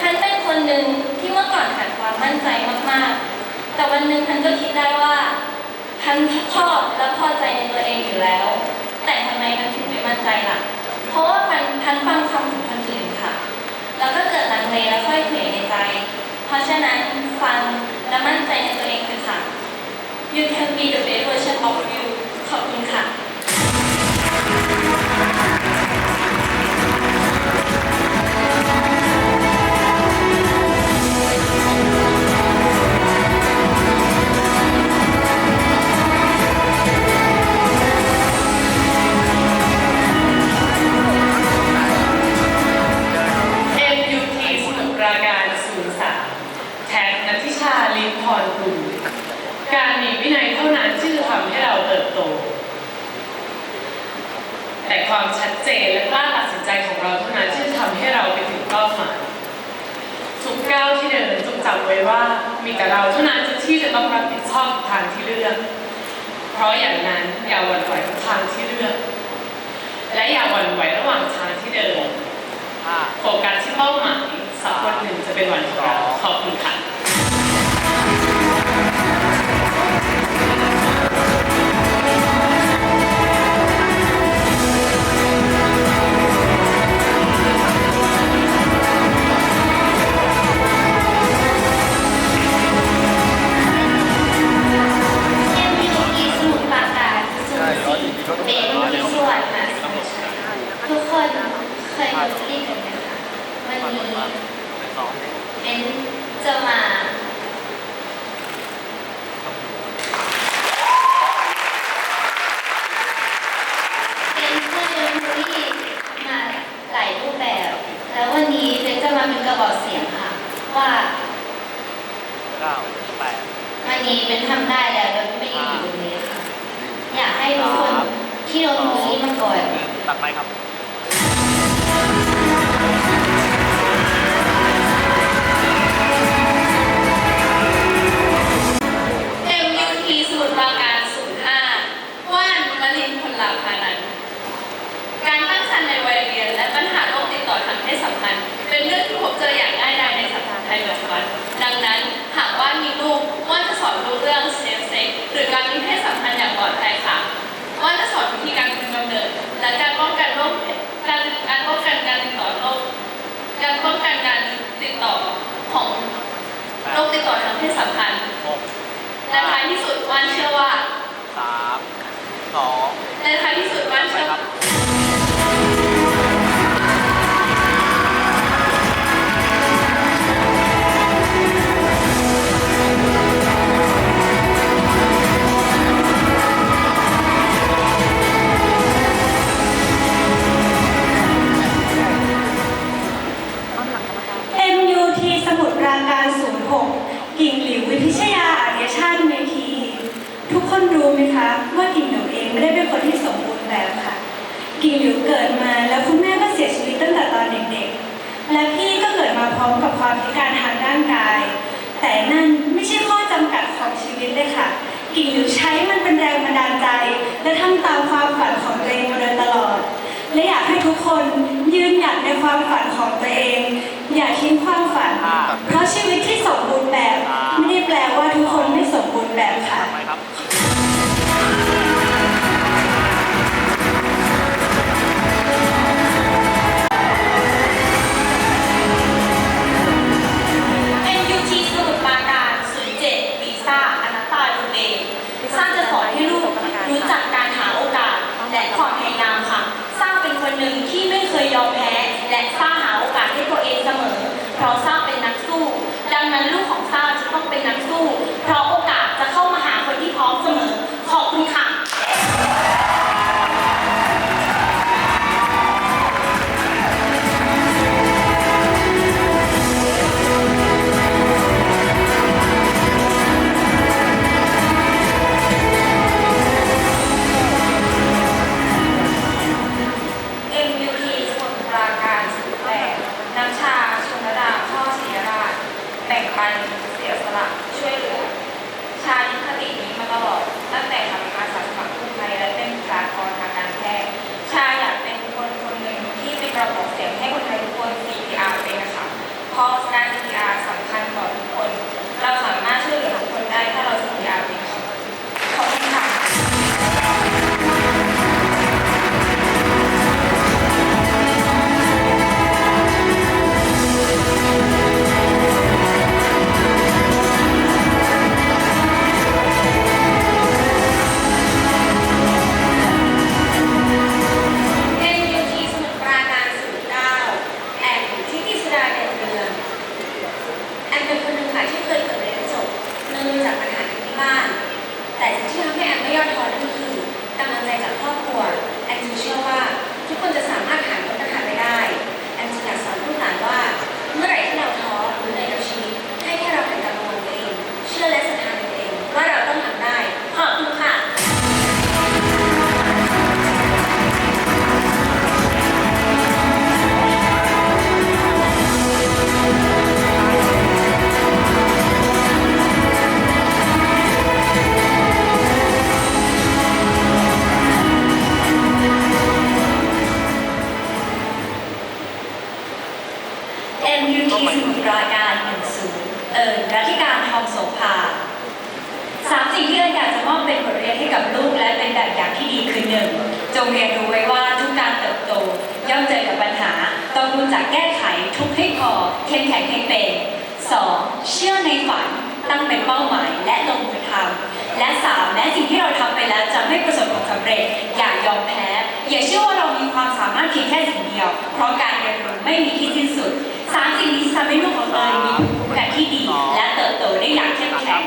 ฉันเป็นคนหนึ่งที่เมื่อก่อนขาดความมั่นใจมากๆ แต่วันหนึ่งพันก็คิดได้ว่าพันชอบและพอใจในตัวเองอยู่แล้ว แต่ทำไมพันถึงไม่มั่นใจล่ะ เพราะว่าพันพันฟังคำของคนอื่นค่ะ แล้วก็เกิดลังเลและค่อยเขวในใจ เพราะฉะนั้นฟังและมั่นใจในตัวเองเถอะค่ะ You can be the best version of you ขอบคุณค่ะ การมีวินัยเท่านั้นที่จะทำให้เราเติบโต แต่ความชัดเจนและกล้าตัดสินใจของเราเท่านั้นที่จะทำให้เราไปถึงเป้าหมายทุกก้าวที่เดินจงจำไว้ว่ามีแต่เราเท่านั้นที่จะต้องรับผิดชอบกับทางที่เลือก เพราะอย่างนั้นอย่าหวั่นไหวกับทางที่เลือก และอย่าหวั่นไหวระหว่างทางที่เดินโฟกัสที่เป้าหมายสักวันหนึ่งจะเป็นวันของเราขอบคุณค่ะ วันนี้เป็นจะมา เป็นเพื่อนดนตรีมาหลายรูปแบบ แล้ววันนี้เป็นจะมาเป็นกระบอกเสียงค่ะ ว่าเก้าแปดวันนี้เป็นทำได้แล้วแล้วไม่ได้อยู่ตรงนี้ค่ะ อยากให้ทุกคนที่เราตรงนี้มาก่อน ตัดไม้ครับ สอนวิธีการคุมกำเนิดและการป้องกันโรคการการป้องกันการติดต่อโรคการป้องกันการติดต่อของโรคติดต่อทางเพศสัมพันธ์หกและท้ายที่สุดว่านเชื่อว่าสามสองและท้ายที่สุดว่านเชื่อ ว่สมุทรปราการ06กิ่งหลิววิทยาอารยชาติเมธี ทุกคนรู้ไหมคะว่ากิ่งหลิวเองไม่ได้เป็นคนที่สมบูรณ์แบบค่ะ กิ่งหลิวเกิดมาแล้วคุณแม่ก็เสียชีวิตตั้งแต่ตอนเด็กๆ และพี่ก็เกิดมาพร้อมกับความพิการทางร่างกาย แต่นั่นไม่ใช่ข้อจำกัดของชีวิตเลยค่ะ กิ่งหลิวใช้มันเป็นแรงบันดาลใจ และทำตามความฝันของตัวเองมาโดยตลอด และอยากให้ทุกคนยืนหยัดในความฝันของตัวเอง อย่าทิ้งความฝัน นั้นลูกของซาจะต้องเป็นนักสู้เพราะ บ่งปันเสียสละช่วยเหลือ ชาลิคตินี้มาตลอดตั้งแต่ทำอาสาสมัครกู้ภัยและเป็นบุคลากรทางการแพทย์ชาอยากเป็นคนคนหนึ่งที่เป็นกระบอกเสียงให้คนไทยทุกคน CPR เป็นนะคะเพราะการ CPR สำคัญ งโสภาสามสิ่งที่เอิญอยากจะมอบเป็นบทเรียนให้กับลูกและเป็นแบบอย่างที่ดีคือหนึ่งจงเรียนรู้ไว้ว่าทุกการเติบโตย่อมเจอกับปัญหา ต้องรู้จักแก้ไขทุกให้พอเข้มแข็งให้เป็นสองเชื่อในฝันตั้งเป็นเป้าหมายและลงมือทำและสามแม้สิ่งที่เราทำไปแล้วจะไม่ประสบผลสำเร็จ อย่ายอมแพ้ อย่าเชื่อว่าเรามีความสามารถเพียงแค่สิ่งเดียว เพราะการเรียนรู้ไม่มีที่สิ้นสุด สามสิ่งนี้จะทำให้ลูกของเรามีโอกาสที่ดี และเติบโตได้อย่างเข้มแข็ง